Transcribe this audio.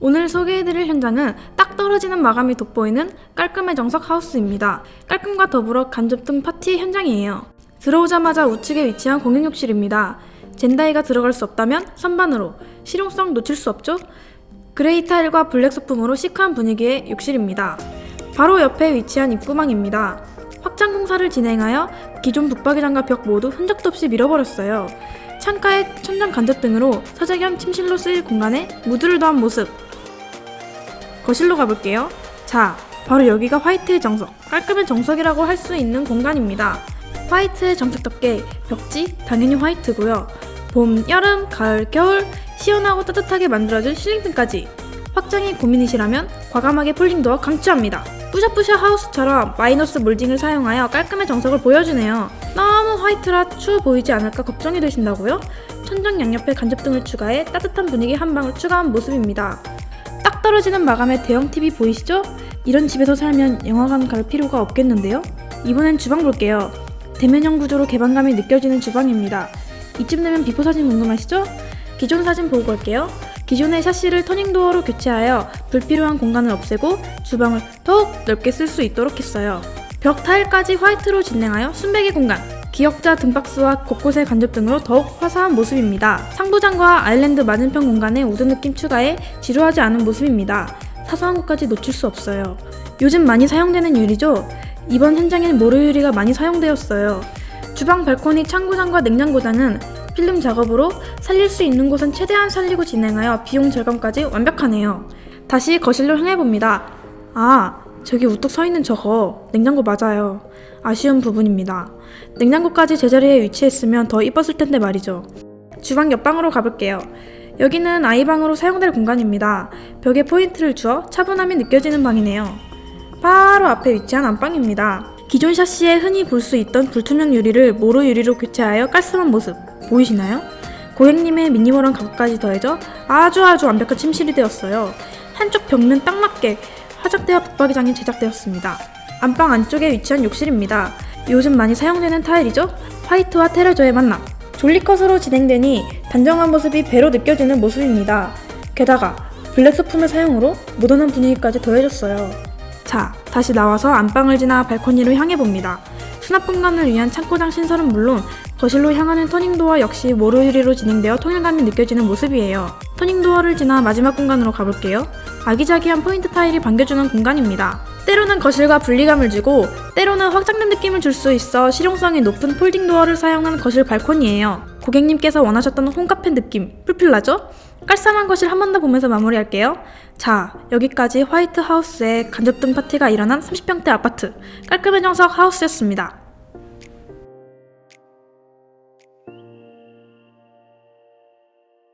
오늘 소개해드릴 현장은 딱 떨어지는 마감이 돋보이는 깔끔의 정석 하우스입니다. 깔끔과 더불어 간접 등 파티 현장이에요. 들어오자마자 우측에 위치한 공용욕실입니다. 젠다이가 들어갈 수 없다면 선반으로 실용성 놓칠 수 없죠? 그레이 타일과 블랙 소품으로 시크한 분위기의 욕실입니다. 바로 옆에 위치한 입구망입니다. 확장 공사를 진행하여 기존 북박이장과 벽 모두 흔적도 없이 밀어버렸어요. 창가에 천장 간접 등으로 서재 겸 침실로 쓰일 공간에 무드를 더한 모습. 거실로 가볼게요. 자, 바로 여기가 화이트의 정석, 깔끔한 정석이라고 할 수 있는 공간입니다. 화이트의 정석답게 벽지 당연히 화이트고요. 봄, 여름, 가을, 겨울 시원하고 따뜻하게 만들어준 실링등까지 확장이 고민이시라면 과감하게 폴딩도어 강추합니다. 뿌샤뿌샤 하우스처럼 마이너스 몰딩을 사용하여 깔끔의 정석을 보여주네요. 너무 화이트라 추워 보이지 않을까 걱정이 되신다고요? 천장 양옆에 간접등을 추가해 따뜻한 분위기 한 방울 추가한 모습입니다. 딱 떨어지는 마감의 대형 TV 보이시죠? 이런 집에서 살면 영화관 갈 필요가 없겠는데요? 이번엔 주방 볼게요. 대면형 구조로 개방감이 느껴지는 주방입니다. 이쯤 되면 비포 사진 궁금하시죠? 기존 사진 보고 갈게요. 기존의 샤시를 터닝도어로 교체하여 불필요한 공간을 없애고 주방을 더욱 넓게 쓸 수 있도록 했어요. 벽 타일까지 화이트로 진행하여 순백의 공간, 기역자 등박스와 곳곳의 간접 등으로 더욱 화사한 모습입니다. 상부장과 아일랜드 맞은편 공간에 우드 느낌 추가해 지루하지 않은 모습입니다. 사소한 것까지 놓칠 수 없어요. 요즘 많이 사용되는 유리죠? 이번 현장엔 모루 유리가 많이 사용되었어요. 주방 발코니 창고장과 냉장고장은 필름 작업으로 살릴 수 있는 곳은 최대한 살리고 진행하여 비용 절감까지 완벽하네요. 다시 거실로 향해 봅니다. 아, 저기 우뚝 서 있는 저거 냉장고 맞아요. 아쉬운 부분입니다. 냉장고까지 제자리에 위치했으면 더 이뻤을 텐데 말이죠. 주방 옆방으로 가볼게요. 여기는 아이방으로 사용될 공간입니다. 벽에 포인트를 주어 차분함이 느껴지는 방이네요. 바로 앞에 위치한 안방입니다. 기존 샤시에 흔히 볼 수 있던 불투명 유리를 모로 유리로 교체하여 깔끔한 모습 보이시나요? 고객님의 미니멀한 가구까지 더해져 아주 아주 완벽한 침실이 되었어요. 한쪽 벽면 딱 맞게 화장대와 붙박이장이 제작되었습니다. 안방 안쪽에 위치한 욕실입니다. 요즘 많이 사용되는 타일이죠? 화이트와 테라조의 만남. 졸리컷으로 진행되니 단정한 모습이 배로 느껴지는 모습입니다. 게다가 블랙 소품의 사용으로 모던한 분위기까지 더해졌어요. 자, 다시 나와서 안방을 지나 발코니로 향해 봅니다. 수납 공간을 위한 창고장 신설은 물론 거실로 향하는 터닝도어 역시 모루 유리로 진행되어 통일감이 느껴지는 모습이에요. 터닝도어를 지나 마지막 공간으로 가볼게요. 아기자기한 포인트 타일이 반겨주는 공간입니다. 때로는 거실과 분리감을 주고 때로는 확장된 느낌을 줄 수 있어 실용성이 높은 폴딩 도어를 사용한 거실 발코니예요. 고객님께서 원하셨던 홈카페 느낌 풀풀 나죠? 깔쌈한 거실 한 번 더 보면서 마무리할게요. 자, 여기까지 화이트 하우스의 간접등 파티가 일어난 30평대 아파트 깔끔한 정석 하우스였습니다.